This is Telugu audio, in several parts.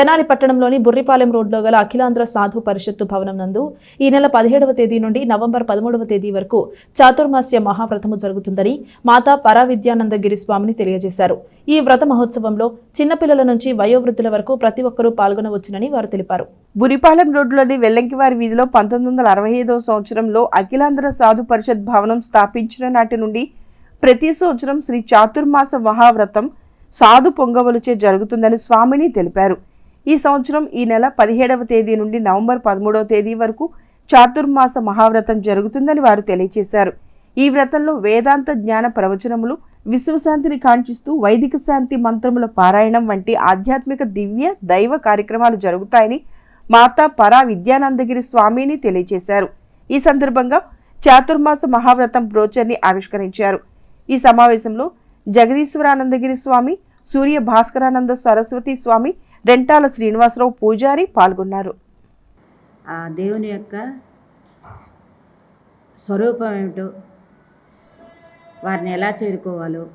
తెనాలి పట్టణంలోని బుర్రిపాలెం రోడ్లో గల అఖిలాంధ్ర సాధు పరిషత్తు భవనం నందు ఈ నెల పదిహేడవ తేదీ నుండి నవంబర్ పదమూడవ తేదీ వరకు చాతుర్మాస్య మహావ్రతము జరుగుతుందని మాతా పరావిద్యానందగిరి స్వామిని తెలియజేశారు. ఈ వ్రత మహోత్సవంలో చిన్నపిల్లల నుంచి వయోవృద్ధుల వరకు ప్రతి ఒక్కరూ పాల్గొనవచ్చునని వారు తెలిపారు. బురిపాలెం రోడ్లోని వెల్లంకివారి వీధిలో పంతొమ్మిది వందల అరవై ఐదవ సంవత్సరంలో అఖిలాంధ్ర సాధు పరిషత్ భవనం స్థాపించిన నాటి నుండి ప్రతి సంవత్సరం శ్రీ చాతుర్మాస మహావ్రతం సాధు పొంగవలుచే జరుగుతుందని స్వామిని తెలిపారు. ఈ సంవత్సరం ఈ నెల పదిహేడవ తేదీ నుండి నవంబర్ పదమూడవ తేదీ వరకు చాతుర్మాస మహావ్రతం జరుగుతుందని వారు తెలియజేశారు ఈ వ్రతంలో వేదాంత జ్ఞాన ప్రవచనములు విశ్వశాంతిని కాంక్షిస్తూ వైదిక శాంతి మంత్రముల పారాయణం వంటి ఆధ్యాత్మిక దివ్య దైవ కార్యక్రమాలు జరుగుతాయని మాతా పరా విద్యానందగిరి స్వామిని తెలియజేశారు ఈ సందర్భంగా చాతుర్మాస మహావ్రతం బ్రోచర్ని ఆవిష్కరించారు. ఈ సమావేశంలో జగదీశ్వరానందగిరి స్వామి సూర్య భాస్కరానంద సరస్వతి స్వామి రెంటాల శ్రీనివాసరావు పూజారి పాల్గొన్నారు. ఆ దేవుని యొక్క స్వరూపం ఏమిటో వారిని ఎలా చేరుకోవాలో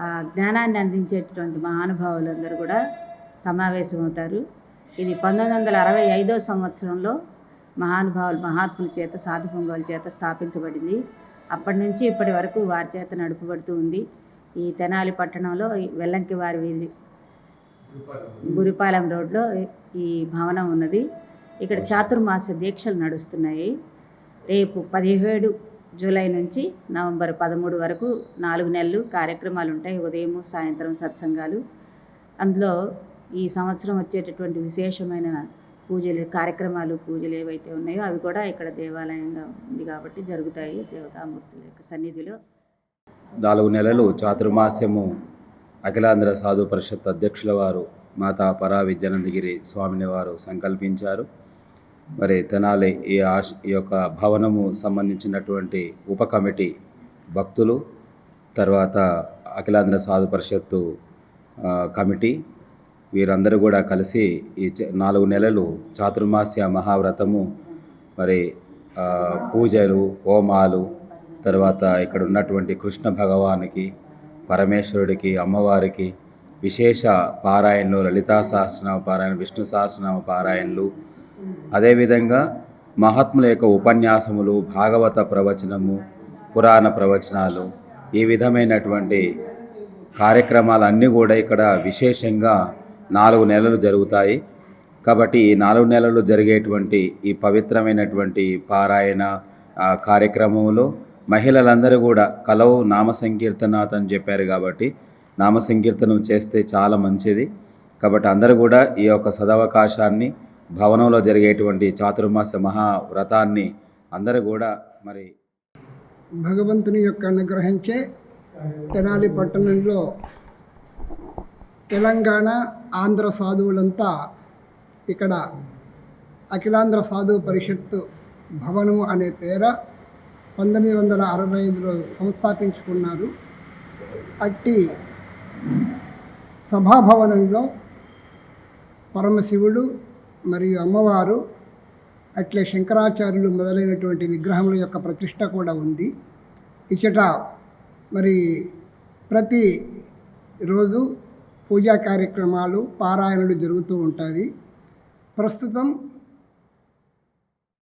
ఆ జ్ఞానాన్ని అందించేటటువంటి మహానుభావులందరూ కూడా సమావేశమవుతారు. ఇది పంతొమ్మిది వందల అరవై ఐదో సంవత్సరంలో మహానుభావులు మహాత్ముల చేత సాధు చేత స్థాపించబడింది. అప్పటి నుంచి ఇప్పటి వరకు వారి చేత నడుపబడుతూ ఉంది. ఈ తెనాలి పట్టణంలో ఈ వెల్లంకి వారి వీధి గురిపాలెం రోడ్లో ఈ భవనం ఉన్నది. ఇక్కడ చాతుర్మాస దీక్షలు నడుస్తున్నాయి. రేపు పదిహేడు జూలై నుంచి నవంబర్ పదమూడు వరకు నాలుగు నెలలు కార్యక్రమాలు ఉంటాయి. ఉదయం సాయంత్రం సత్సంగాలు. అందులో ఈ సంవత్సరం వచ్చేటటువంటి విశేషమైన పూజలు కార్యక్రమాలు పూజలు ఏవైతే ఉన్నాయో అవి కూడా ఇక్కడ దేవాలయంగా ఉంది కాబట్టి జరుగుతాయి. దేవతామూర్తుల యొక్క సన్నిధిలో నాలుగు నెలలు చాతుర్మాస్యము అఖిలాంధ్ర సాధు పరిషత్ అధ్యక్షుల వారు మాతా పరా విద్యానందగిరి స్వామిని వారు సంకల్పించారు. మరి తెనాలి ఈ ఆశ ఈ యొక్క భవనము సంబంధించినటువంటి ఉప కమిటీ భక్తులు తర్వాత అఖిలాంధ్ర సాధు పరిషత్తు కమిటీ వీరందరూ కూడా కలిసి ఈ నాలుగు నెలలు చాతుర్మాస్య మహావ్రతము మరి పూజలు హోమాలు తర్వాత ఇక్కడ ఉన్నటువంటి కృష్ణ భగవానికి పరమేశ్వరుడికి అమ్మవారికి విశేష పారాయణలు లలితా సహస్రనామ పారాయణ విష్ణు సహస్రనామ పారాయణలు. అదేవిధంగా మహాత్ముల యొక్క ఉపన్యాసములు భాగవత ప్రవచనము పురాణ ప్రవచనాలు ఈ విధమైనటువంటి కార్యక్రమాలన్నీ కూడా ఇక్కడ విశేషంగా నాలుగు నెలలు జరుగుతాయి. కాబట్టి ఈ నాలుగు నెలలు జరిగేటువంటి ఈ పవిత్రమైనటువంటి పారాయణ కార్యక్రమంలో మహిళలందరూ కూడా కలవు నామ సంకీర్తన అతను చెప్పారు కాబట్టి నామ సంకీర్తనం చేస్తే చాలా మంచిది. కాబట్టి అందరూ కూడా ఈ యొక్క సదవకాశాన్ని భవనంలో జరిగేటువంటి చాతుర్మాస మహావ్రతాన్ని అందరూ కూడా మరి భగవంతుని యొక్క అనుగ్రహించే తెనాలి పట్టణంలో తెలంగాణ ఆంధ్ర సాధువులంతా ఇక్కడ అఖిలాంధ్ర సాధువు పరిషత్తు భవనము అనే పేర పంతొమ్మిది వందల అరవై ఐదులో సంస్థాపించుకున్నారు. అట్టి సభాభవనంలో పరమశివుడు మరియు అమ్మవారు అట్లే శంకరాచార్యులు మొదలైనటువంటి విగ్రహముల యొక్క ప్రతిష్ట కూడా ఉంది. ఇచ్చట మరి ప్రతి రోజు పూజా కార్యక్రమాలు పారాయణలు జరుగుతూ ఉంటుంది ప్రస్తుతం